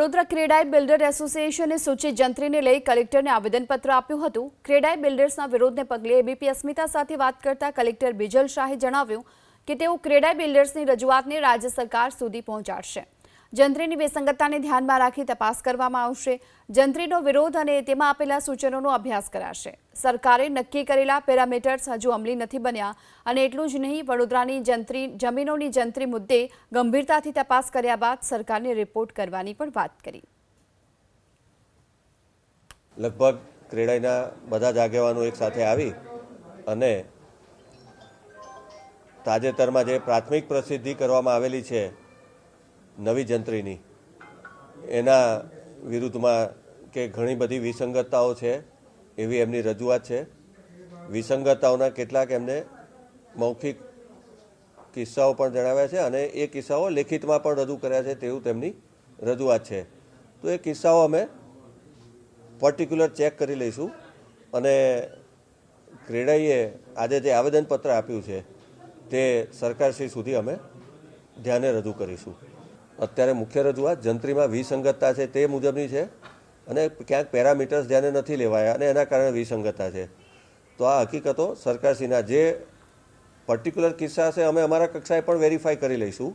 Vadodara CREDAI builder એસોસિએશને સૂચિત જંત્રીને લઈ કલેક્ટરને આવેદનપત્ર આપ્યું હતું. ક્રેડાઈ બિલ્ડર્સના વિરોધને પગલે એબીપી અસ્મિતા સાથે વાત કરતા કલેક્ટર બિજલ શાહે જણાવ્યું કે તેઓ ક્રેડાઈ બિલ્ડર્સની રજૂઆતને રાજ્ય સરકાર સુધી પહોંચાડશે. જંત્રીની વિસંગતતાને ધ્યાનમાં રાખી તપાસ કરવામાં આવશે. જંત્રીનો વિરોધ અને તેમાં આપેલા સૂચનોનો અભ્યાસ કરાશે. સરકારે નક્કી કરેલા પેરામીટર્સ હજુ અમલી નથી બન્યા અને એટલું જ નહીં, વડોદરાની જંત્રી, જમીનોની જંત્રી મુદ્દે ગંભીરતાથી તપાસ કર્યા બાદ સરકારને રિપોર્ટ કરવાની પણ વાત કરી. લગભગ ક્રેડાઈના બધા જ આગેવાનો એક સાથે આવી અને તાજેતરમાં જે પ્રાથમિક પ્રસિદ્ધિ કરવામાં આવેલી છે નવી જંત્રીની. એના વિરુદ્ધમાં કે ઘણી બધી વિસંગતતાઓ છે, એવી એમની રજૂઆત છે. વિસંગતતાઓના કેટલાક એમને મૌખિક કિસ્સાઓ પણ જણાવ્યા છે અને એ કિસ્સાઓ લેખિતમાં પણ રજૂ કર્યા છે તેવું તેમની રજૂઆત છે. તો એ કિસ્સાઓ અમે પર્ટિક્યુલર ચેક કરી લઈશું અને ક્રેડાઈએ આજે જે આવેદનપત્ર આપ્યું છે તે સરકારશ્રી સુધી અમે ધ્યાને રજૂ કરીશું. અત્યારે મુખ્ય રજૂઆત જંત્રીમાં વિસંગતતા છે તે મુજબની છે અને ક્યાંક પેરામીટર્સ ધ્યાને નથી લેવાયા અને એના કારણે વિસંગતતા છે. તો આ હકીકતો સરકારશ્રીના જે પર્ટિક્યુલર કિસ્સા છે, અમે અમારા કક્ષાએ પણ વેરીફાઈ કરી લઈશું.